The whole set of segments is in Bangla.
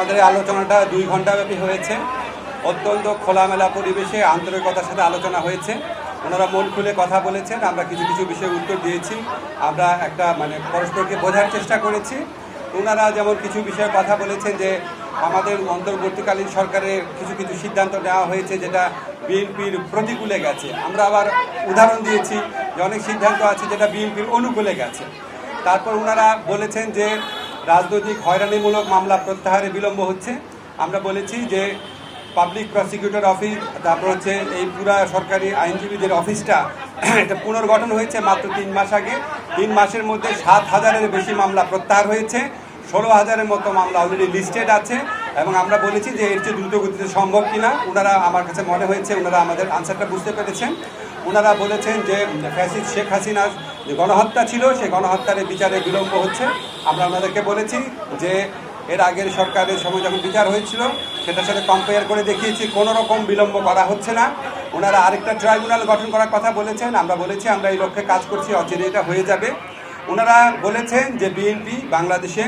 আমাদের আলোচনাটা দুই ঘন্টাব্যাপী হয়েছে। অত্যন্ত খোলামেলা পরিবেশে আন্তরিকতার সাথে আলোচনা হয়েছে। ওনারা মন খুলে কথা বলেছেন, আমরা কিছু কিছু বিষয়ে উত্তর দিয়েছি। আমরা একটা মানে পরস্পরকে বোঝার চেষ্টা করেছি। ওনারা যেমন কিছু বিষয়ে কথা বলেছেন যে, আমাদের অন্তর্বর্তীকালীন সরকারের কিছু কিছু সিদ্ধান্ত নেওয়া হয়েছে যেটা বিএনপির প্রতিকূলে গেছে। আমরা আবার উদাহরণ দিয়েছি যে, অনেক সিদ্ধান্ত আছে যেটা বিএনপির অনুকূলে গেছে। তারপর ওনারা বলেছেন যে রাজনৈতিক হয়রানিমূলক মামলা প্রত্যাহারে বিলম্ব হচ্ছে। আমরা বলেছি যে পাবলিক প্রসিকিউটর অফিস তারপর হচ্ছে এই পুরা সরকারি আইনজীবীদের অফিসটা এটা পুনর্গঠন হয়েছে মাত্র তিন মাস আগে। তিন মাসের মধ্যে সাত হাজারের বেশি মামলা প্রত্যাহার হয়েছে। ষোলো হাজারের মতো মামলা অলরেডি লিস্টেড আছে এবং আমরা বলেছি যে এর চেয়ে দ্রুত গতিতে সম্ভব কিনা ওনারা আমার কাছে মনে হয়েছে ওনারা আমাদের আনসারটা বুঝতে পেরেছেন। ওনারা বলেছেন যে ফ্যাসিদ শেখ হাসিনার যে গণহত্যা ছিল সেই গণহত্যার বিচারে বিলম্ব হচ্ছে। আমরা ওনাদেরকে বলেছি যে, এর আগের সরকারের সময় যখন বিচার হয়েছিল, সেটার সাথে কম্পেয়ার করে দেখিয়েছি, কোনো রকম বিলম্ব করা হচ্ছে না। ওনারা আরেকটা ট্রাইব্যুনাল গঠন করার কথা বলেছেন। আমরা বলেছি, আমরা এই লক্ষ্যে কাজ করছি অচিরে এটা হয়ে যাবে। ওনারা বলেছেন যে, বিএনপি বাংলাদেশে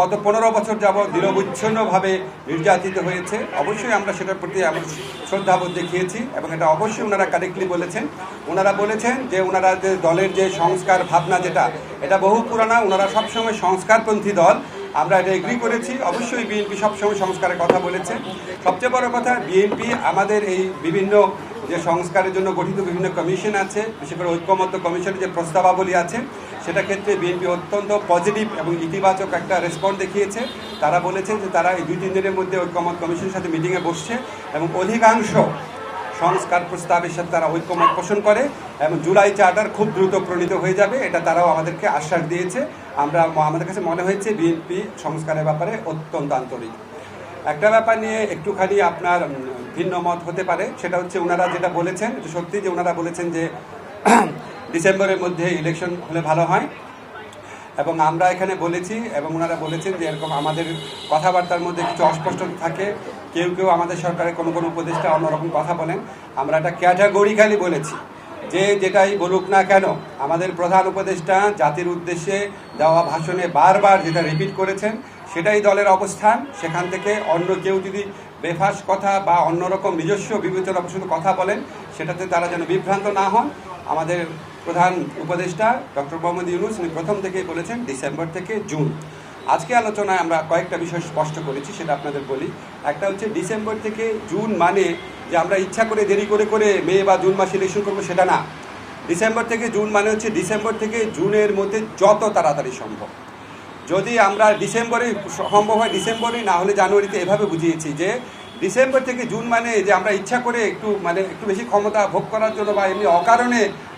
গত পনেরো বছর যাবৎ নিরবচ্ছিন্নভাবে নির্যাতিত হয়েছে, অবশ্যই আমরা সেটার প্রতি আমরা শ্রদ্ধাবোধ দেখিয়েছি এবং এটা অবশ্যই ওনারা কারেক্টলি বলেছেন। ওনারা বলেছেন যে ওনারা যে দলের যে সংস্কার ভাবনা যেটা, এটা বহু পুরানা, ওনারা সবসময় সংস্কারপন্থী দল। আমরা এটা এগ্রি করেছি, অবশ্যই বিএনপি সবসময় সংস্কারের কথা বলেছে। সবচেয়ে বড় কথা বিএনপি আমাদের এই বিভিন্ন যে সংস্কারের জন্য গঠিত বিভিন্ন কমিশন আছে, বিশেষ করে ঐক্যমত্য কমিশনের যে প্রস্তাবাবলী আছে সেটা ক্ষেত্রে বিএনপি অত্যন্ত পজিটিভ এবং ইতিবাচক একটা রেসপন্স দেখিয়েছে। তারা বলেছেন যে তারা এই দুই, তিন দিনের মধ্যে ঐক্যমত কমিশনের সাথে মিটিংয়ে বসছে এবং অধিকাংশ সংস্কার প্রস্তাবের সাথে তারা ঐক্যমত পোষণ করে এবং জুলাই চার্টার খুব দ্রুত প্রণীত হয়ে যাবে। এটা তারাও আমাদেরকে আশ্বাস দিয়েছে। আমরা আমাদের কাছে মনে হয়েছে বিএনপি সংস্কারের ব্যাপারে অত্যন্ত আন্তরিক। একটা ব্যাপার নিয়ে একটুখানি আপনার ভিন্ন মত হতে পারে। সেটা হচ্ছে ওনারা যেটা বলেছেন সত্যি যে ওনারা বলেছেন যে ডিসেম্বরের মধ্যে ইলেকশন হলে ভালো হয়। এবং আমরা এখানে বলেছি, এবং ওনারা বলেছেন যে এরকম আমাদের কথাবার্তার মধ্যে কিছু অস্পষ্টতা থাকে। কেউ কেউ আমাদের সরকারের কোনো কোনো উপদেষ্টা অন্যরকম কথা বলেন। আমরা এটা ক্যাটাগরিক্যালি বলেছি যে যেটাই বলুক না কেন, আমাদের প্রধান উপদেষ্টা জাতির উদ্দেশ্যে দেওয়া ভাষণে বারবার যেটা রিপিট করেছেন, সেটাই দলের অবস্থান। সেখান থেকে অন্য কেউ যদি বেফাস কথা বা অন্যরকম নিজস্ব বিবেচনা কথা বলেন, সেটাতে তারা যেন বিভ্রান্ত না হন। আমাদের প্রধান উপদেষ্টা ডক্টর মোহাম্মদ ইউনুস, উনি প্রথম থেকেই বলেছেন ডিসেম্বর থেকে জুন। আজকে আলোচনায় আমরা কয়েকটা বিষয় স্পষ্ট করেছি, সেটা আপনাদের বলি। একটা হচ্ছে ডিসেম্বর থেকে জুন মানে যে আমরা ইচ্ছা করে দেরি করে করে মে বা জুন মাসে ইলেকশন করব, সেটা না। ডিসেম্বর থেকে জুন মানে হচ্ছে ডিসেম্বর থেকে জুনের মধ্যে যত তাড়াতাড়ি সম্ভব। যদি আমরা ডিসেম্বরে সম্ভব হয় ডিসেম্বরে, না হলে জানুয়ারিতে এভাবে বুঝিয়েছি যে ডিসেম্বর থেকে জুন মানে যে আমরা ইচ্ছা করে একটু মানে একটু বেশি ক্ষমতা ভোগ করার জন্য বা এমনি অকারণে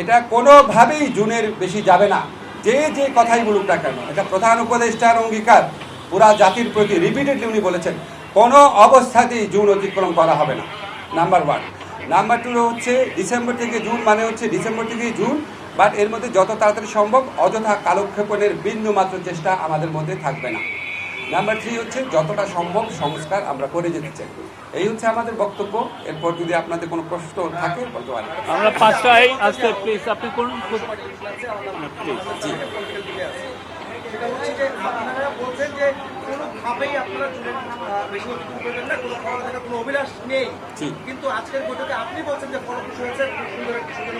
এটা কোনোভাবেই জুনের বেশি যাবে না। যে যে কথাই বলুক না কেন, এটা প্রধান উপদেষ্টার অঙ্গীকার। পুরা জাতির প্রতি রিপিটেডলি উনি বলেছেন, কোনো অবস্থাতেই জুন অতিক্রম করা হবে না। নাম্বার ওয়ান নাম্বার টু হচ্ছে ডিসেম্বর থেকে জুন মানে হচ্ছে ডিসেম্বর থেকে জুন বাট এর মধ্যে যত তাড়াতাড়ি সম্ভব অযথা কালক্ষেপণের বিন্দু মাত্র চেষ্টা আমাদের মধ্যে থাকবে না। নাম্বার থ্রি হচ্ছে যতটা সম্ভব সংস্কার আমরা করে যেতে চাই। এই হচ্ছে আমাদের বক্তব্য। এরপর যদি আপনাদের কোনো প্রশ্ন থাকে বলতে পারেন। আমরা পাঁচটায় আজকে প্লিজ আপনি কোন প্লিজ জি। সেটা হচ্ছে যে আপনারা বলছেন যে কোনোভাবেই আপনারা চুলের বেশি অতিক্রম করবেন না কোনো খাওয়া দাওয়া কোনো অভিলাষ নেই। কিন্তু আজকের বৈঠকে আপনি বলছেন যে ফলপ্রসূ হয়েছে সুন্দর একটি সুন্দর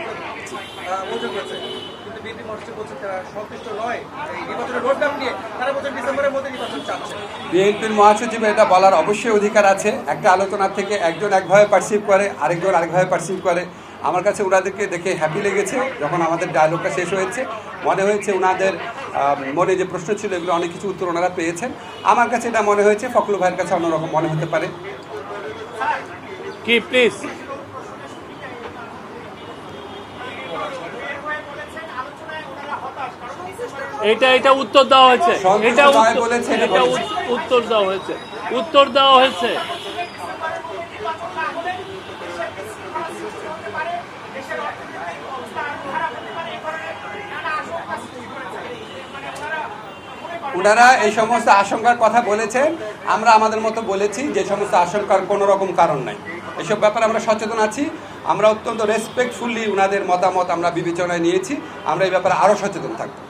বৈঠক হয়েছে কিন্তু বিএনপি মহাসচিব বলছেন তারা সন্তুষ্ট নয়। এই নির্বাচনের রোডম্যাপ নিয়ে তারা বলছেন চাচ্ছে বিএনপির মহাসচিব এটা বলার অবশ্যই অধিকার আছে। একটা আলোচনা থেকে একজন একভাবে পারসিভ করে, আরেকজন আরেকভাবে পারসিভ করে। আমার কাছে ওনাদেরকে দেখে হ্যাপি লেগেছে যখন আমাদের ডায়লগটা শেষ হয়েছে। মনে হয়েছে ওনাদের মনে যে প্রশ্ন ছিল এগুলো অনেক কিছু উত্তর ওনারা পেয়েছেন। আমার কাছে এটা মনে হয়েছে, ফখরুল ভাইয়ের কাছে অন্যরকম মনে হতে পারে। কি প্লিজ এটা এটা উত্তর দেওয়া হয়েছে। এটা উত্তর- এটা উত্তর দেওয়া হয়েছে। উত্তর দেওয়া হয়েছে। ওনারা এই সমস্ত আশঙ্কার কথা বলেছেন। আমরা আমাদের মতো বলেছি যে সমস্ত আশঙ্কার কোনো রকম কারণ নাই। এসব ব্যাপারে আমরা সচেতন আছি। আমরা অত্যন্ত রেসপেক্টফুলি ওনাদের মতামত আমরা বিবেচনায় নিয়েছি। আমরা এই ব্যাপারে আরও সচেতন থাকব।